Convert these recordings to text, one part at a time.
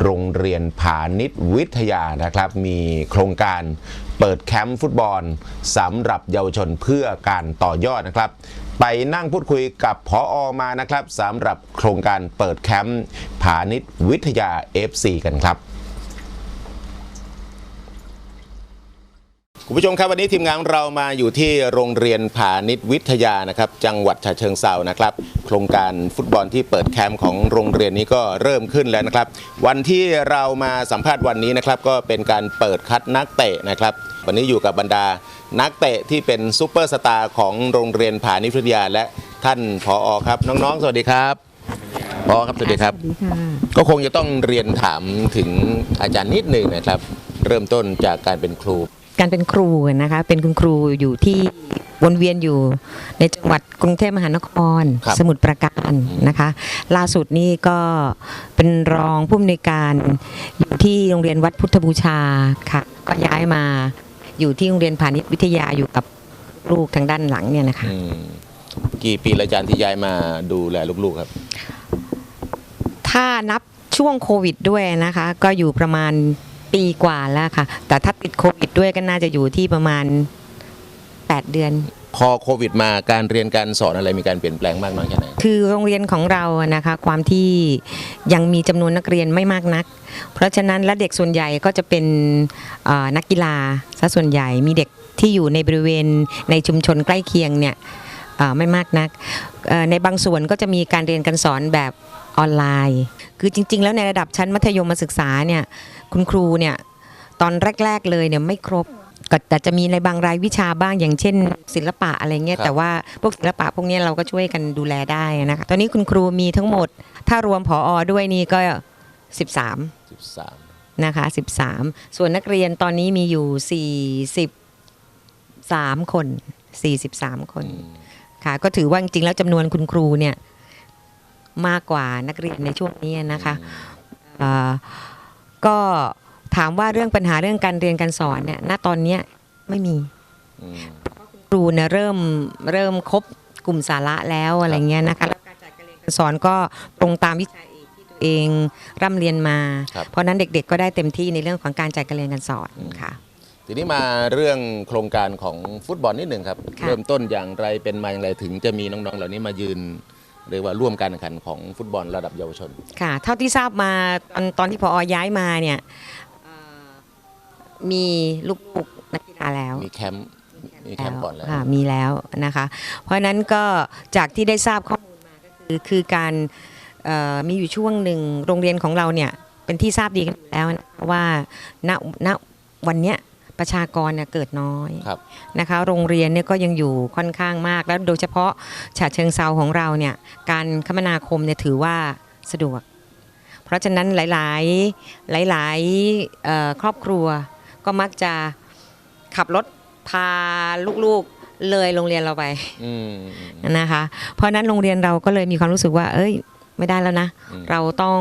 โรงเรียนผานิชวิทยานะครับ มีโครงการเปิดแคมป์ฟุตบอลสำหรับเยาวชนเพื่อการต่อยอดนะครับ ไปนั่งพูดคุยกับพออมานะครับสำหรับโครงการเปิดแคมป์ผานิชวิทยา FC กันครับ คุณผู้ชมครับวันนี้ทีมงานเรามาอยู่ที่โรงเรียนผานิชวิทยานะครับ จังหวัดฉะเชิงเซานะครับ โครงการฟุตบอลที่เปิดแคมป์ของโรงเรียนนี้ก็เริ่มขึ้นแล้วนะครับ วันที่เรามาสัมภาษณ์วันนี้นะครับ ก็เป็นการเปิดคัดนักเตะนะครับ วันนี้อยู่กับบรรดานักเตะที่เป็นซูเปอร์สตาร์ของโรงเรียนผานิชวิทยา และท่านผออครับ น้องๆ สวัสดีครับพอครับสวัสดีครับ ก็คงจะต้องเรียนถามถึงอาจารย์นิดหนึ่งนะครับ เริ่มต้นจากการเป็นครู การเป็นครูนะคะ เป็นคุณครูอยู่ที่วนเวียนอยู่ในจังหวัดกรุงเทพมหานครครับสมุทรปราการนะคะ ล่าสุดนี่ก็เป็นรองผู้อำนวยการอยู่ที่โรงเรียนวัดพุทธบูชาค่ะ ก็ย้ายมาอยู่ที่โรงเรียนพาณิชย์วิทยาอยู่กับลูกทางด้านหลังเนี่ยนะคะอืมกี่ปีแล้วอาจารย์ที่ย้ายมาดูแลลูกๆครับ ถ้านับช่วงโควิดด้วยนะคะ ก็อยู่ประมาณ ปีกว่าแล้วค่ะ แต่ถ้าติดโควิดด้วยก็น่าจะอยู่ที่ประมาณ 8 เดือน พอโควิดมาการเรียนการสอนอะไรมีการเปลี่ยนแปลงมากน้อยแค่ไหนคือโรงเรียนของเราอะนะคะ ความที่ยังมีจำนวนนักเรียนไม่มากนัก เพราะฉะนั้นและเด็กส่วนใหญ่ก็จะเป็นเอ่อนักกีฬาซะส่วนใหญ่มีเด็กที่อยู่ในบริเวณในชุมชนใกล้เคียงเนี่ยเอ่อไม่มากนักเอ่อในบางส่วนก็จะมีการเรียนการสอนแบบออนไลน์ คือจริง ๆ แล้วในระดับชั้นมัธยมศึกษาเนี่ย คุณครูเนี่ยตอนแรก ๆเลยเนี่ยไม่ครบก็แต่จะมีในบางรายวิชาบ้างอย่างเช่น ศิลปะอะไรเงี้ยครับแต่ว่าพวกศิลปะพวกเนี้ยเราก็ช่วยกันดูแลได้นะคะตอนนี้คุณครูมีทั้งหมด ถ้ารวมผออด้วยนี่ก็ 13 13นะคะ13 ส่วนนักเรียนตอนนี้มีอยู่ 43 คน 43 คนค่ะก็ถือว่าจริงๆแล้วจำนวนคุณครูเนี่ยมากกว่านักเรียนในช่วงนี้นะคะเอ่อ ก็ถามว่าเรื่องปัญหาเรื่องการเรียนการสอนเนี่ยณตอนเนี้ยไม่มีอืมครูเนี่ยเริ่มเริ่มครบกลุ่มสาระแล้วอะไรเงี้ยนะคะแล้วการจัดการเรียนการสอนก็ตรงตามวิชาเอกที่ตัวเองร่ำเรียนมาครับเพราะฉะนั้นเด็กๆ ก็ได้เต็มที่ในเรื่องของการจัดการเรียนการสอนค่ะ ทีนี้มาเรื่องโครงการของฟุตบอลนิดหนึ่งครับค่ะเริ่มต้นอย่างไรเป็นมาอย่างไรถึงจะมีน้องๆ เหล่านี้มายืน เรียกว่าร่วมการแข่งขันของฟุตบอลระดับเยาวชน ค่ะ เท่าที่ทราบมาตอนตอนที่พอย้ายมาเนี่ยเอ่อมีลูกๆนักกีฬาแล้ว มีแคมป์มีแคมป์ก่อนแล้ว ค่ะมีแล้วนะคะ เพราะฉะนั้นก็จากที่ได้ทราบข้อมูลมาก็คือคือการเอ่อมีอยู่ช่วงหนึ่งโรงเรียนของเราเนี่ยเป็นที่ทราบดีกันอยู่แล้วนะว่าณณวันเนี้ย ประชากรเนี่ยเกิดน้อยครับนะคะโรงเรียนเนี่ยก็ยังอยู่ค่อนข้างมาก แล้วโดยเฉพาะฉะเชิงเซาของเราเนี่ยการคมนาคมเนี่ยถือว่าสะดวก เพราะฉะนั้นหลายๆหลายๆเอ่อครอบครัวก็มักจะขับรถพาลูกๆเลยโรงเรียนเราไปอืมนะคะ เพราะฉะนั้นโรงเรียนเราก็เลยมีความรู้สึกว่า เอ้ย ไม่ได้แล้วนะอืมเราต้อง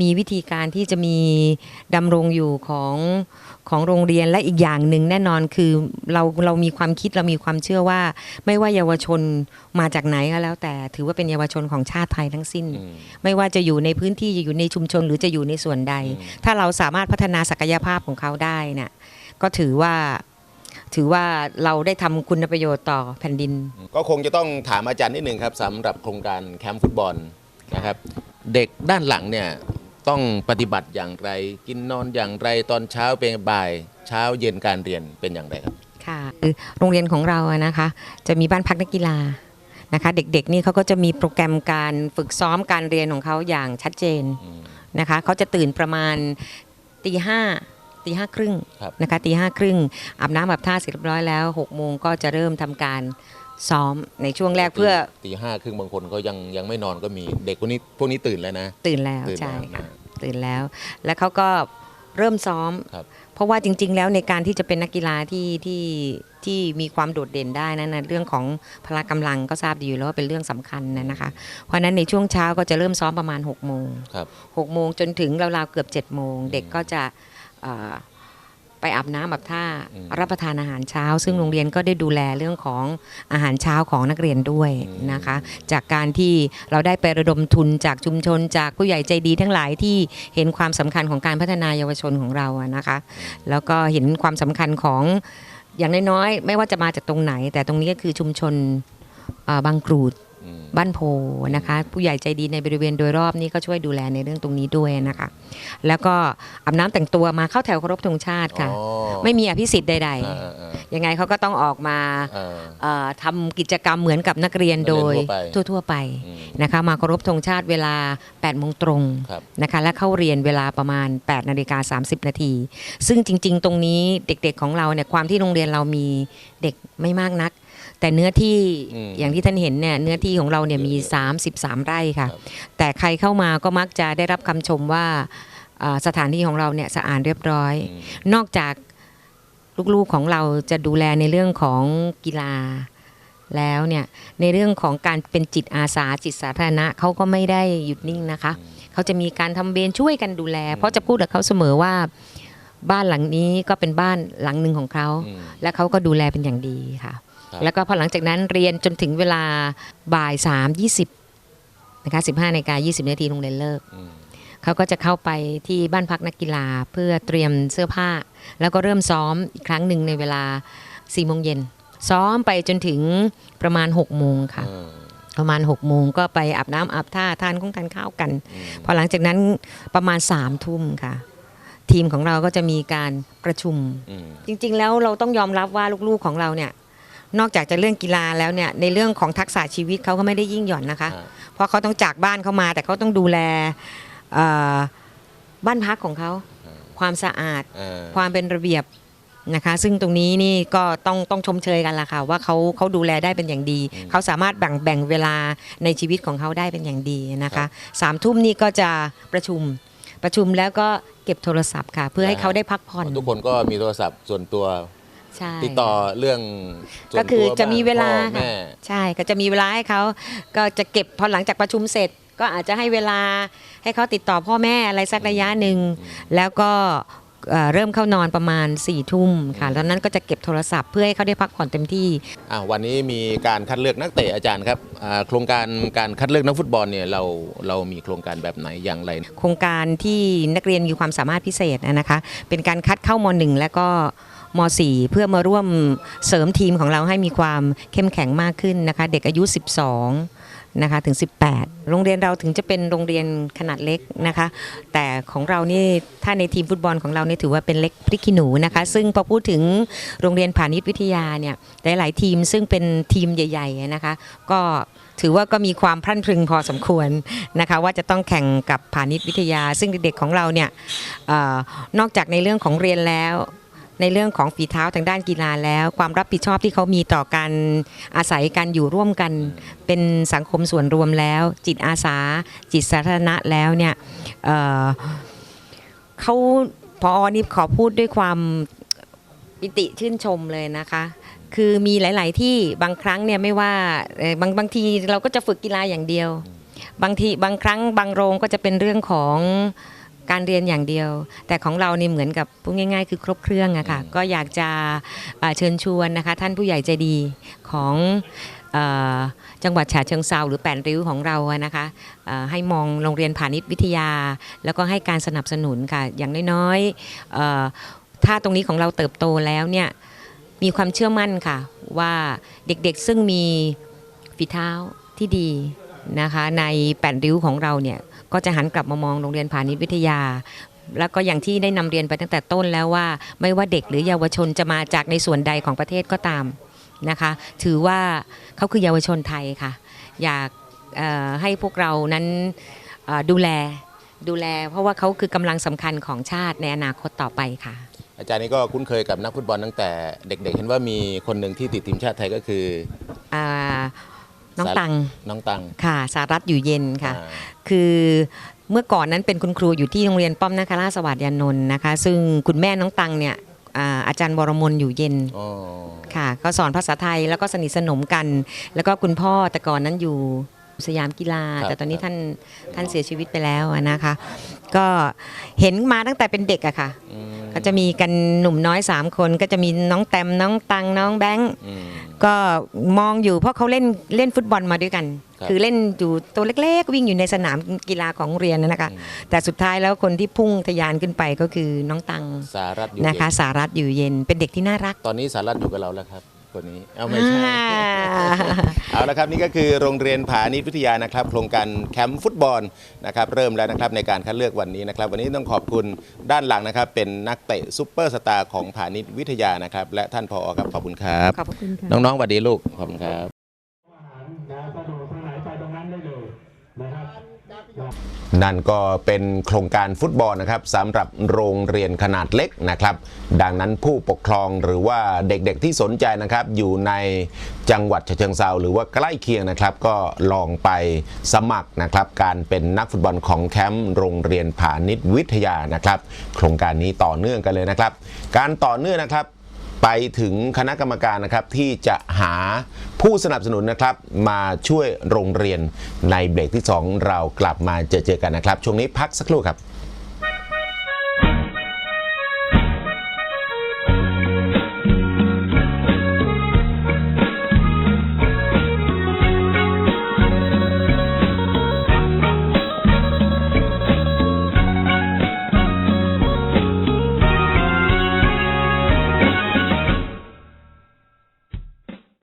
มีวิธีการที่จะมีดำรงอยู่ของ ของโรงเรียนและอีกอย่างหนึ่งแน่นอนคือเราเรามีความคิดเรามีความเชื่อว่า ไม่ว่าเยาวชนมาจากไหนก็แล้ว แต่ถือว่าเป็นเยาวชนของชาติไทยทั้งสิ้นอืมไม่ว่าจะอยู่ในพื้นที่จะอยู่ในชุมชนหรือจะอยู่ในส่วนใดอืมถ้าเราสามารถพัฒนาศักยภาพของเขาได้น่ะก็ถือว่าถือว่าเราได้ทำคุณประโยชน์ต่อแผ่นดิน ก็คงจะต้องถามอาจารย์นิดหนึ่งครับสำหรับโครงการแคมป์ฟุตบอลนะครับ เด็กด้านหลังเนี่ย ต้องปฏิบัติอย่างไร กินนอนอย่างไรตอนเช้าเป็นบ่าย เช้าเย็นการเรียนเป็นอย่างไรครับค่ะคือโรงเรียนของเราอะนะคะ จะมีบ้านพักนักกีฬานะคะ เด็กๆนี่เขาก็จะมีโปรแกรมการฝึกซ้อมการเรียนของเขาอย่างชัดเจนอืมนะคะเขาจะตื่นประมาณตีห้าตีห้าครึ่งครับนะคะตีห้าครึ่งอาบน้ำอาบท่าเสร็จเรียบร้อยแล้วหกโมงก็จะเริ่มทำการซ้อมในช่วงแรกเพื่อตีห้าครึ่งบางคนก็ยังยังไม่นอนก็มีเด็กพวกนี้พวกนี้ตื่นแล้วนะ ตื่นแล้วตื่นใช่แล้วค่ะ นะตื่นแล้ว แล้วเขาก็เริ่มซ้อม ครับ เพราะว่าจริง ๆ แล้วในการที่จะเป็นนักกีฬาที่ที่ที่มีความโดดเด่นได้นะนะเรื่องของพละกำลังก็ทราบดีอยู่แล้วว่าเป็นเรื่องสำคัญนะนะคะ เพราะฉะนั้นในช่วงเช้าก็จะเริ่มซ้อมประมาณ6กโมงครับ หกโมงจนถึงราวๆเกือบ7จ็ดโมงเด็กก็จะเอ่อ ไปอาบน้ำอาบท่าอืมรับประทานอาหารเช้า ซึ่งโรงเรียนก็ได้ดูแลเรื่องของอาหารเช้าของนักเรียนด้วยอืมนะคะ จากการที่เราได้ไประดมทุนจากชุมชน จากผู้ใหญ่ใจดีทั้งหลายที่เห็นความสำคัญของการพัฒนาเยาวชนของเราอะนะคะ แล้วก็เห็นความสำคัญของอย่างน้อยๆ ไม่ว่าจะมาจากตรงไหน แต่ตรงนี้ก็คือชุมชนเอ่อบางกรูดอืม บ้านโพนะคะ ผู้ใหญ่ใจดีในบริเวณโดยรอบนี้ก็ช่วยดูแลในเรื่องตรงนี้ด้วยนะคะ แล้วก็อาบน้ำแต่งตัวมาเข้าแถวเคารพธงชาติค่ะอ๋อไม่มีอภิสิทธิ์ใดเออเออเออๆยังไงเขาก็ต้องออกมาเออเอ่อทำกิจกรรมเหมือนกับนักเรียนโดยนักเรียนทั่วไปทั่วๆไปอืมนะคะ มาเคารพธงชาติเวลา8โมงตรงครับนะคะ และเข้าเรียนเวลาประมาณ8นาฬิกา30 นาที ซึ่งจริง ๆ ตรงนี้เด็กๆของเราเนี่ยความที่โรงเรียนเรามีเด็กไม่มากนัก แต่เนื้อที่อืมอย่างที่ท่านเห็นเนี่ยเนื้อที่ของเราเนี่ยมี 33 ไร่ค่ะครับแต่ใครเข้ามาก็มักจะได้รับคำชมว่าอ่าสถานที่ของเราเนี่ยสะอาดเรียบร้อยอืมนอกจากลูกๆของเราจะดูแลในเรื่องของกีฬาแล้วเนี่ยในเรื่องของการเป็นจิตอาสาจิตสาธารณะเขาก็ไม่ได้หยุดนิ่งนะคะ เขาจะมีการทำเวรช่วยกันดูแล เพราะจะพูดกับเขาเสมอว่าบ้านหลังนี้ก็เป็นบ้านหลังหนึ่งของเขาอืมและเขาก็ดูแลเป็นอย่างดีค่ะครับ แล้วก็พอหลังจากนั้นเรียนจนถึงเวลาบ่ายสามยี่สิบนะคะสิบห้านาฬิกายี่สิบนาทีโรงเรียนเลิกอืมเขาก็จะเข้าไปที่บ้านพักนักกีฬาเพื่อเตรียมเสื้อผ้า แล้วก็เริ่มซ้อมอีกครั้งหนึ่งในเวลา4โมงเย็นซ้อมไปจนถึงประมาณ6โมงค่ะเออประมาณ6โมงก็ไปอาบน้ำอาบท่าทานของทานข้าวกันอืมพอหลังจากนั้นประมาณ3ามทุ่มค่ะ ทีมของเราก็จะมีการประชุมอืมจริง ๆ แล้วเราต้องยอมรับว่าลูกๆของเราเนี่ย นอกจากจะเรื่องกีฬาแล้วเนี่ยในเรื่องของทักษะชีวิตเขาก็ไม่ได้ยิ่งหย่อนนะคะอ่าเพราะเขาต้องจากบ้านเขามา แต่เขาต้องดูแลเอ่อบ้านพักของเขาความสะอาดเออความเป็นระเบียบนะคะ ซึ่งตรงนี้นี่ก็ต้องต้องชมเชยกันละค่ะว่าเขาเขาดูแลได้เป็นอย่างดี เขาสามารถแบ่งแบ่งเวลาในชีวิตของเขาได้เป็นอย่างดีนะคะสามทุ่มนี่ก็จะประชุมประชุมแล้วก็เก็บโทรศัพท์ค่ะ เพื่อให้เขาได้พักผ่อน ทุกคนก็มีโทรศัพท์ส่วนตัวใช่ ติดต่อเรื่องส่วนก็คือตัวจะมีเวลาบ้งพ่อค่ะแม่ใช่ก็จะมีเวลาให้เขาก็จะเก็บพอหลังจากประชุมเสร็จ ก็อาจจะให้เวลาให้เขาติดต่อพ่อแม่อะไรสักระยะหนึ่งแล้วก็เอ่อเริ่มเข้านอนประมาณ4ี่ทุ่มค่ะตอนนั้นก็จะเก็บโทรศัพท์เพื่อให้เขาได้พักผ่อนเต็มที่อะวันนี้มีการคัดเลือกนักเตะอาจารย์ครับอ่าโครงการการคัดเลือกนักฟุตบอลเนี่ยเราเรามีโครงการแบบไหนอย่างไร โครงการที่นักเรียนมีความสามารถพิเศษนะคะ เป็นการคัดเข้ามหนึ่งและก็ ม .4 เพื่อมาร่วมเสริมทีมของเราให้มีความเข้มแข็งมากขึ้นนะคะ เด็กอายุ 12 นะคะถึง 18 โรงเรียนเราถึงจะเป็นโรงเรียนขนาดเล็กนะคะ แต่ของเรานี่ถ้าในทีมฟุตบอลของเราเนี่ถือว่าเป็นเล็กพริกขี้หนูนะคะ ซึ่งพอพูดถึงโรงเรียนผานิชวิทยาเนี่ยหลายๆทีมซึ่งเป็นทีมใหญ่ ๆ นะคะ ก็ถือว่าก็มีความพรั่นพรึงพอสมควรนะคะว่าจะต้องแข่งกับผานิชวิทยา ซึ่งเด็กๆของเราเนี่ยออนอกจากในเรื่องของเรียนแล้ว ในเรื่องของฝีเท้าทางด้านกีฬาแล้ว ความรับผิดชอบที่เขามีต่อการอาศัยการอยู่ร่วมกัน เป็นสังคมส่วนรวมแล้ว จิตอาสา จิตสาธารณะแล้วเนี่ยเเขาพออนี่ขอพูดด้วยความปิติชื่นชมเลยนะคะคือมีหลาย ๆ ที่บางครั้งเนี่ยไม่ว่าบางบางทีเราก็จะฝึกกีฬาอย่างเดียว บางทีบางครั้งบางโรงก็จะเป็นเรื่องของ การเรียนอย่างเดียว แต่ของเรานี่เหมือนกับพูดง่าย ๆ คือครบเครื่องอะค่ะก็อยากจะเอ่อเชิญชวนนะคะ ท่านผู้ใหญ่ใจดีของเอ่อจังหวัดฉะเชิงเซาหรือแปดริ้วของเราอะนะคะเอ่อให้มองโรงเรียนพาณิชย์วิทยา แล้วก็ให้การสนับสนุนค่ะ อย่างน้อยๆเอ่อถ้าตรงนี้ของเราเติบโตแล้วเนี่ยมีความเชื่อมั่นค่ะว่าเด็กๆซึ่งมีฝีเท้าที่ดี นะคะในแปดริ้วของเราเนี่ยก็จะหันกลับมามองโรงเรียนพาณิชย์วิทยา แล้วก็อย่างที่ได้นำเรียนไปตั้งแต่ต้นแล้วว่า ไม่ว่าเด็กหรือเยาวชนจะมาจากในส่วนใดของประเทศก็ตามนะคะ ถือว่าเขาคือเยาวชนไทยค่ะ อยากเอ่อให้พวกเรานั้นเอ่อดูแลดูแล เพราะว่าเขาคือกำลังสำคัญของชาติในอนาคตต่อไปค่ะ อาจารย์นี่ก็คุ้นเคยกับนักฟุตบอลตั้งแต่เด็กๆ เห็นว่ามีคนหนึ่งที่ติดทีมชาติไทยก็คืออ่า น้องตังน้องตังค่ะ สารัตอยู่เย็นค่ะอ่าคือเมื่อก่อนนั้นเป็นคุณครูอยู่ที่โรงเรียนป้อมนาคราชสวัสดิ์ยานนท์นะคะ ซึ่งคุณแม่น้องตังเนี่ยอ่าอาจารย์วรมนอยู่เย็นอ๋อค่ะ ก็สอนภาษาไทยแล้วก็สนิทสนมกัน แล้วก็คุณพ่อแต่ก่อนนั้นอยู่สยามกีฬา แต่ตอนนี้ท่านท่านเสียชีวิตไปแล้วอะนะคะ ก็เห็นมาตั้งแต่เป็นเด็กอะค่ะอืม ก็จะมีกันหนุ่มน้อย 3 คนก็จะมีน้องแตมน้องตังน้องแบงค์อืมก็มองอยู่เพราะเขาเล่นเล่นฟุตบอลมาด้วยกันครับคือเล่นอยู่ตัวเล็กๆ วิ่งอยู่ในสนามกีฬาของโรงเรียนนะนะคะแต่สุดท้ายแล้วคนที่พุ่งทะยานขึ้นไปก็คือน้องตังสารัตอยู่นะคะเย็สารัตอยู่เย็นเป็นเด็กที่น่ารัก ตอนนี้สารัตอยู่กับเราแล้วครับ คนนี้ เอาไม่ใช่อ่าเอาละครับนี่ก็คือโรงเรียนผานิตวิทยานะครับ โครงการแคมป์ฟุตบอลนะครับเริ่มแล้วนะครับในการคัดเลือกวันนี้นะครับ วันนี้ต้องขอบคุณด้านหลังนะครับ เป็นนักเตะซุปเปอร์สตาร์ของผานิตวิทยานะครับ และท่านพอครับขอบคุณครับ ขอบพระคุณค่ะน้องๆสวัสดีลูกขอบคุณครับ นะสะดวกทางไหนไปตรงนั้นได้เลยนะครับ นั่นก็เป็นโครงการฟุตบอลนะครับสำหรับโรงเรียนขนาดเล็กนะครับ ดังนั้นผู้ปกครองหรือว่าเด็กๆที่สนใจนะครับ อยู่ในจังหวัดฉะเชิงเซาหรือว่าใกล้เคียงนะครับ ก็ลองไปสมัครนะครับ การเป็นนักฟุตบอลของแคมป์โรงเรียนผานิตวิทยานะครับ โครงการนี้ต่อเนื่องกันเลยนะครับ การต่อเนื่องนะครับ ไปถึงคณะกรรมการนะครับที่จะหาผู้สนับสนุนนะครับ มาช่วยโรงเรียนในเบรกที่ 2 เรากลับมาเจอเจอกันนะครับ ช่วงนี้พักสักครู่ครับ